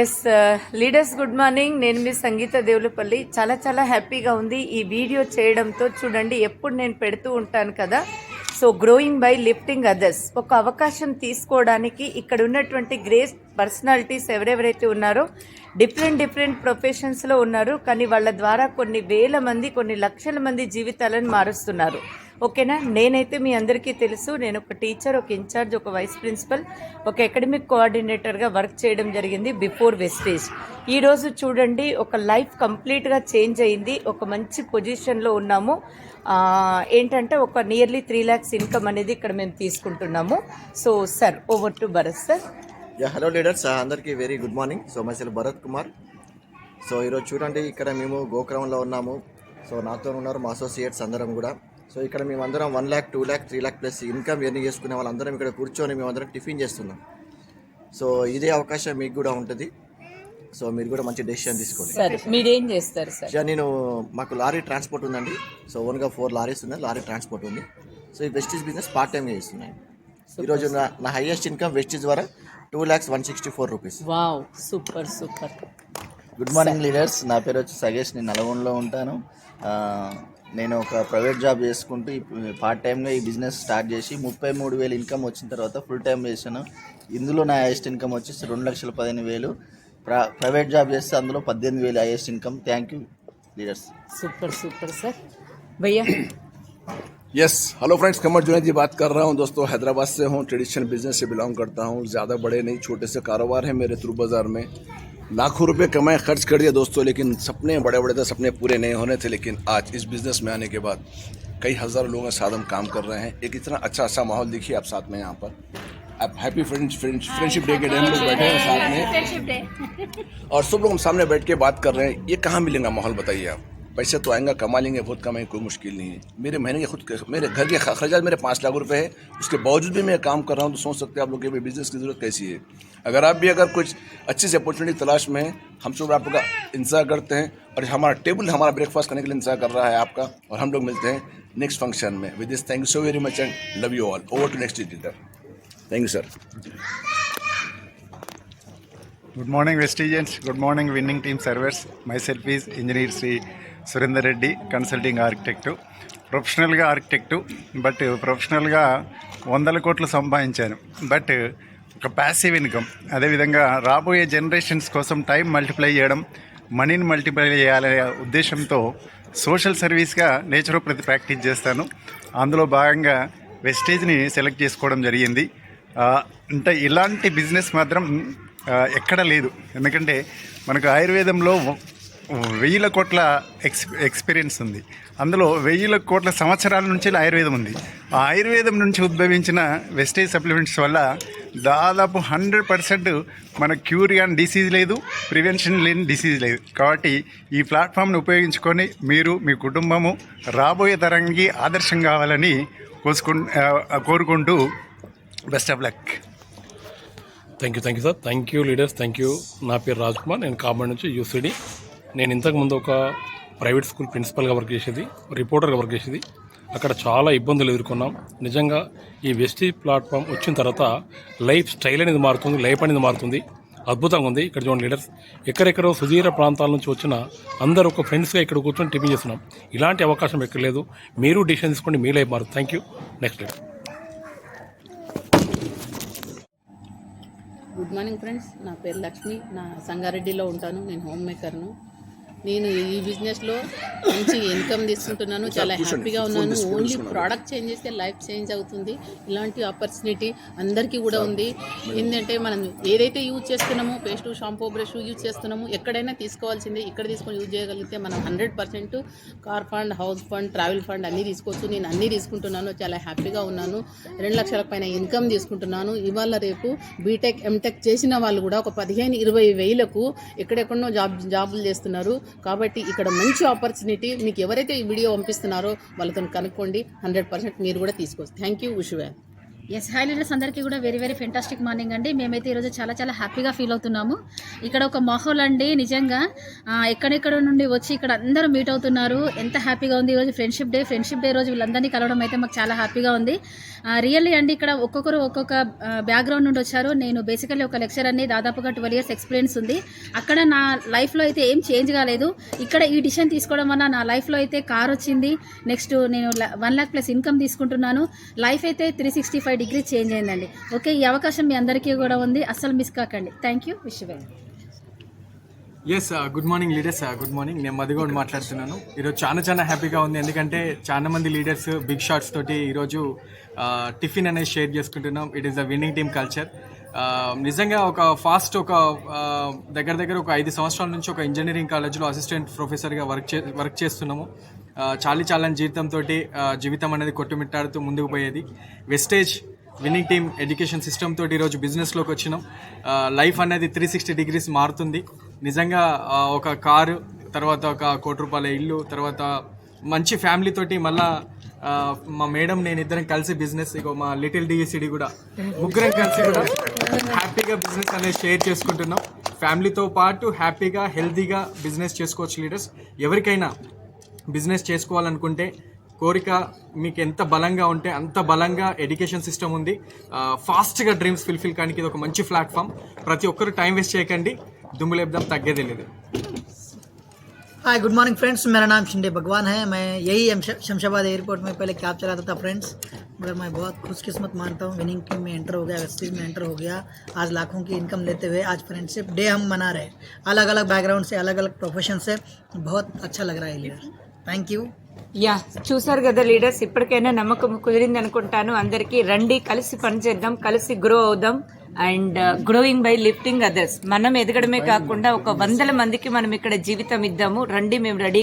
Yes leaders good morning నేను మీ సంగీత దేవులపల్లి. చాలా చాలా హ్యాపీగా ఉంది ఈ వీడియో చేయడంతో. చూడండి ఎప్పుడు నేను పెడుతూ ఉంటాను కదా. So growing by lifting others ఒక అవకాశం తీసుకోవడానికి ఇక్కడ ఉన్నటువంటి గ్రేస్ పర్సనాలిటీస్ ఎవరెవరైతే ఉన్నారో డిఫరెంట్ డిఫరెంట్ ప్రొఫెషన్స్లో ఉన్నారు. కానీ వాళ్ళ ద్వారా కొన్ని వేల మంది కొన్ని లక్షల మంది జీవితాలను మారుస్తున్నారు. ఓకేనా? నేనైతే మీ అందరికీ తెలుసు నేను ఒక టీచర్ ఒక ఇన్ఛార్జ్ ఒక వైస్ ప్రిన్సిపల్ ఒక అకాడమిక్ కోఆర్డినేటర్గా వర్క్ చేయడం జరిగింది బిఫోర్ వెస్టేజ్ ఈరోజు చూడండి ఒక లైఫ్ కంప్లీట్గా చేంజ్ అయింది. ఒక మంచి పొజిషన్లో ఉన్నాము. ఏంటంటే ఒక నియర్లీ త్రీ ల్యాక్స్ ఇన్కమ్ అనేది ఇక్కడ మేము తీసుకుంటున్నాము. So sir over to Bharat sir. Yeah hello leaders అందరికీ very good morning. So myself Bharat Kumar. So ఈరోజు చూడండి ఇక్కడ మేము గోకురంలో ఉన్నాము. సో నాతో ఉన్నారు మా అసోసియేట్స్ అందరం కూడా. సో ఇక్కడ మేము అందరం one lakh two lakh three lakh plus income earn చేసుకునే వాళ్ళందరం ఇక్కడ కూర్చొని మేము అందరం టిఫిన్ చేస్తున్నాం. సో ఇదే అవకాశం మీకు కూడా ఉంటుంది. సో మీరు కూడా మంచి డెసిషన్ తీసుకోండి. సార్ మీరేం చేస్తారు సార్? యా, నేను మాకు లారీ ట్రాన్స్పోర్ట్ ఉందండి. సో ఓన్గా ఫోర్ లారీస్ ఉన్నాయి లారీ ట్రాన్స్పోర్ట్ ఉంది. సో ఈ వెస్టీజ్ బిజినెస్ పార్ట్ టైంగా చేస్తున్నాను ఈరోజు నా నా హైయెస్ట్ ఇన్కమ్ వెస్టీజ్ ద్వారా two lakhs one sixty four rupees. Wow super super. Good morning leaders నా పేరు వచ్చి సగేష్ నేను నల్గొండలో ఉంటాను. ఆ, నేను ఒక ప్రైవేట్ జాబ్ చేసుకుంటూ ఇప్పుడు పార్ట్ టైంగా ఈ బిజినెస్ స్టార్ట్ చేసి ముప్పై మూడు వేలు ఇన్కమ్ వచ్చిన తర్వాత ఫుల్ టైం చేశాను ఇందులో నా హైయెస్ట్ ఇన్కమ్ వచ్చేసి రెండు లక్షల పదిహేను వేలు ప్ర ప్రైవేట్ జాబ్ చేస్తే అందులో పద్దెనిమిది వేలు highest income thank you leaders super super sir భయ్యా yes hello friends Qamar Junaid ji बात कर रहा हूं दोस्तों हैदराबाद से हूं ट्रेडिशनल बिजनेस से बिलोंग करता हूं ज़्यादा बड़े नहीं छोटे से कारोबार है मेरे थ्रू बाज़ार में लाखों रुपए कमाए खर्च कर दिया दोस्तों लेकिन सपने बड़े बड़े थे सपने पूरे नहीं होने थे लेकिन आज इस बिज़नेस में आने के बाद कई हज़ार लोगों के साथ हम काम कर रहे हैं। एक इतना अच्छा अच्छा माहौल देखिए आप साथ में यहाँ पर। आप हैप्पी फ्रेंड फ्रेंडशिप डे के डे हम लोग बैठे हैं साथ में। और सब लोग हम सामने बैठ के बात कर रहे हैं। ये कहाँ मिलेगा माहौल बताइए आप। पैसे तो आएँगे, कमा लेंगे, बहुत कमाएँगे, कोई मुश्किल नहीं है। मेरे महीने के खुद के, मेरे घर के खर्चा मेरे पाँच लाख रुपए है, उसके बावजूद भी मैं काम कर रहा हूँ तो सोच सकते हैं आप लोग के बिज़नेस की ज़रूरत कैसी है। अगर आप भी अगर कुछ अच्छी सी अपॉर्चुनिटी तलाश में हैं, हम सब आप लोग का इंतज़ार करते हैं, और हमारा टेबल हमारा ब्रेकफास्ट करने के लिए इंतज़ार कर रहा है आपका, और हम लोग मिलते हैं नेक्स्ट फ़ंक्शन में। With this thank you so very much and love you all over to next leader thank you sir good morning West good morning winning team team myself is engineer Shri Surender Reddy consulting architect. ప్రొఫెషనల్గా architect but ప్రొఫెషనల్గా వందల కోట్లు సంపాదించాను. But ఒక passive income అదేవిధంగా రాబోయే generations కోసం time multiply చేయడం మనీని మల్టిప్లై చేయాలనే ఉద్దేశంతో సోషల్ సర్వీస్గా నేచురోపతి ప్రాక్టీస్ చేస్తాను. అందులో భాగంగా వెస్టేజ్ని సెలెక్ట్ చేసుకోవడం జరిగింది. అంటే ఇలాంటి బిజినెస్ మాత్రం ఎక్కడ లేదు. ఎందుకంటే మనకు ఆయుర్వేదంలో వెయ్యిల కోట్ల ఎక్స్ ఎక్స్పీరియన్స్ ఉంది. అందులో వెయ్యిల కోట్ల సంవత్సరాల నుంచి ఆయుర్వేదం ఉంది. ఆ ఆయుర్వేదం నుంచి ఉద్భవించిన వెస్టేజ్ సప్లిమెంట్స్ వల్ల దాదాపు హండ్రెడ్ పర్సెంట్ మన క్యూర్ కానీ డిసీజ్ లేదు ప్రివెన్షన్ లేని డిసీజ్ లేదు. కాబట్టి ఈ ప్లాట్ఫామ్ని ఉపయోగించుకొని మీరు మీ కుటుంబము రాబోయే తరానికి ఆదర్శం కావాలని కోసుకు కోరుకుంటూ best of luck. Thank you thank you sir thank you leaders thank you నా పేరు రాజ్ కుమార్. నేను కామెంట్ నుంచి యూసీడీ నేను ఇంతకుముందు ఒక ప్రైవేట్ స్కూల్ ప్రిన్సిపల్గా వర్క్ చేసేది రిపోర్టర్గా వర్క్ చేసేది. అక్కడ చాలా ఇబ్బందులు ఎదుర్కొన్నాం. నిజంగా ఈ వెస్టీజ్ ప్లాట్ఫామ్ వచ్చిన తర్వాత లైఫ్ స్టైల్ అనేది మారుతుంది లైఫ్ అనేది మారుతుంది. అద్భుతంగా ఉంది. ఇక్కడ చూడండి లీడర్స్ ఎక్కడెక్కడో సుదీర ప్రాంతాల నుంచి వచ్చిన అందరూ ఒక ఫ్రెండ్స్గా ఇక్కడ కూర్చొని టిఫిన్ చేస్తున్నాం. ఇలాంటి అవకాశం ఎక్కడ లేదు. మీరు డిసిషన్ తీసుకోండి మీ లైఫ్ మారుతుంది. Thank you next leader. Good morning friends. నా పేరు లక్ష్మి. నా సంగారెడ్డిలో ఉంటాను. నేను హోమ్ మేకర్ను. నేను ఈ బిజినెస్లో మంచి ఇన్కమ్ తీసుకుంటున్నాను చాలా హ్యాపీగా ఉన్నాను. ఓన్లీ ప్రోడక్ట్ చేంజ్ చేస్తే లైఫ్ చేంజ్ అవుతుంది. ఇలాంటి ఆపర్చునిటీ అందరికీ కూడా ఉంది. ఏంటంటే మనం ఏదైతే యూజ్ చేస్తున్నామో పేస్ట్ షాంపూ బ్రష్ యూజ్ చేస్తున్నామో ఎక్కడైనా తీసుకోవాల్సిందే. ఇక్కడ తీసుకొని యూజ్ చేయగలిగితే మనం hundred percent car fund house fund travel fund అన్నీ తీసుకోవచ్చు. నేను అన్నీ తీసుకుంటున్నాను. చాలా హ్యాపీగా ఉన్నాను. రెండు లక్షల పైన ఇన్కమ్ తీసుకుంటున్నాను. ఇవాళ రేపు బీటెక్ ఎంటెక్ చేసిన వాళ్ళు కూడా ఒక పదిహేను ఇరవై వేలకు ఎక్కడెక్కడో జాబ్ జాబులు చేస్తున్నారు. కాబట్టి ఇక్కడ మంచి ఆపర్చునిటీ మీకు ఎవరైతే ఈ వీడియో పంపిస్తున్నారో వాళ్ళతో కనుక్కోండి. హండ్రెడ్ పర్సెంట్ మీరు కూడా తీసుకోవచ్చు. థ్యాంక్ యూ విషువే ఎస్ హై లీడర్స్ అందరికీ కూడా వెరీ వెరీ ఫెంటాస్టిక్ మార్నింగ్ అండి. మేమైతే ఈరోజు చాలా చాలా హ్యాపీగా ఫీల్ అవుతున్నాము. ఇక్కడ ఒక మాహోల్ అండి నిజంగా. ఎక్కడెక్కడ నుండి వచ్చి ఇక్కడ అందరూ మీట్ అవుతున్నారు. ఎంత హ్యాపీగా ఉంది ఈరోజు ఫ్రెండ్షిప్ డే ఫ్రెండ్షిప్ డే రోజు వీళ్ళందరినీ కలవడం అయితే మాకు చాలా హ్యాపీగా ఉంది. రియల్లీ అండి ఇక్కడ ఒక్కొక్కరు ఒక్కొక్క బ్యాక్గ్రౌండ్ నుండి వచ్చారు. నేను బేసికల్లీ ఒక లెక్చర్ అన్ని దాదాపుగా ట్వెల్వ్ ఇయర్స్ ఎక్స్పీరియన్స్ ఉంది. అక్కడ నా లైఫ్లో అయితే ఏం చేంజ్ కాలేదు. ఇక్కడ ఈ డిసిషన్ తీసుకోవడం వల్ల నా లైఫ్లో అయితే కార్ వచ్చింది. నెక్స్ట్ నేను వన్ ల్యాక్ ప్లస్ ఇన్కమ్ తీసుకుంటున్నాను. లైఫ్ అయితే three sixty five degree change అయిందండి. ఓకే ఈ అవకాశం మీ అందరికీ కూడా ఉంది. అస్సలు మిస్ కాకండి. Thank you wish yes good morning leaders good morning నేను మధుగౌడ్ మాట్లాడుతున్నాను. ఈరోజు చాలా చాలా హ్యాపీగా ఉంది. ఎందుకంటే చాలా మంది లీడర్స్ బిగ్ షాట్స్ తోటి ఈరోజు uh, టిఫిన్ అనేది షేర్ చేసుకుంటున్నాం. It is the winning team culture నిజంగా ఒక ఫాస్ట్ ఒక uh, దగ్గర దగ్గర ఒక ఐదు సంవత్సరాల నుంచి ఒక ఇంజనీరింగ్ కాలేజ్లో అసిస్టెంట్ ప్రొఫెసర్గా వర్క్ చే వర్క్ చేస్తున్నాము. చాలీ చాలని జీవితంతో జీవితం అనేది కొట్టుమిట్టాడుతూ ముందుకు పోయేది. Vestige winning team education system తోటి ఈరోజు బిజినెస్లోకి వచ్చినాం. లైఫ్ అనేది త్రీ సిక్స్టీ డిగ్రీస్ మారుతుంది. నిజంగా ఒక కారు తర్వాత ఒక కోటి రూపాయల ఇల్లు తర్వాత మంచి ఫ్యామిలీతోటి మళ్ళా మా మేడం నేను ఇద్దరం కలిసి బిజినెస్ ఇక మా లిటిల్ డిఎస్సిడి కూడా ముగ్గురం కలిసి కూడా హ్యాపీగా బిజినెస్ అనేది షేర్ చేసుకుంటున్నాం. ఫ్యామిలీతో పాటు హ్యాపీగా హెల్తీగా బిజినెస్ చేసుకోవచ్చు లీడర్స్ ఎవరికైనా బిజినెస్ చేసుకోవాలనుకుంటే కోరిక మీకు ఎంత బలంగా ఉంటే అంత బలంగా ఎడ్యుకేషన్ సిస్టమ్ ఉంది ఆ, ఫాస్ట్గా డ్రీమ్స్ ఫుల్ఫిల్ కానీ ఇది ఒక మంచి ప్లాట్ఫామ్ ప్రతి ఒక్కరు టైం వేస్ట్ చేయకండి దుమ్ము లేపుదాం తగ్గేదే లేదు हाय गुड मॉर्निंग फ्रेंड्स मेरा नाम शिंदे भगवान है मैं यही शमशा- शमशाबाद एयरपोर्ट में पहले कैब चलाता था फ्रेंड्स मगर मैं बहुत खुशकिस्मत मानता हूँ विनिंग टीम में एंटर हो गया वेस्टीज में एंटर हो गया आज लाखों की इनकम लेते हुए आज फ्रेंडशिप डे हम मना रहे हैं अलग अलग बैकग्राउंड से अलग अलग प्रोफेशन से बहुत अच्छा लग रहा है लीडर థ్యాంక్ యూ యా చూసారు కదా లీడర్స్ ఇప్పటికైనా నమ్మకం కుదిరింది అనుకుంటాను. అందరికీ రండి కలిసి పనిచేద్దాం కలిసి గ్రో అవుదాం. And growing by lifting others మనం ఎదగడమే కాకుండా ఒక వందల మందికి మనం ఇక్కడ జీవితం ఇద్దాము. రండి మేము రెడీ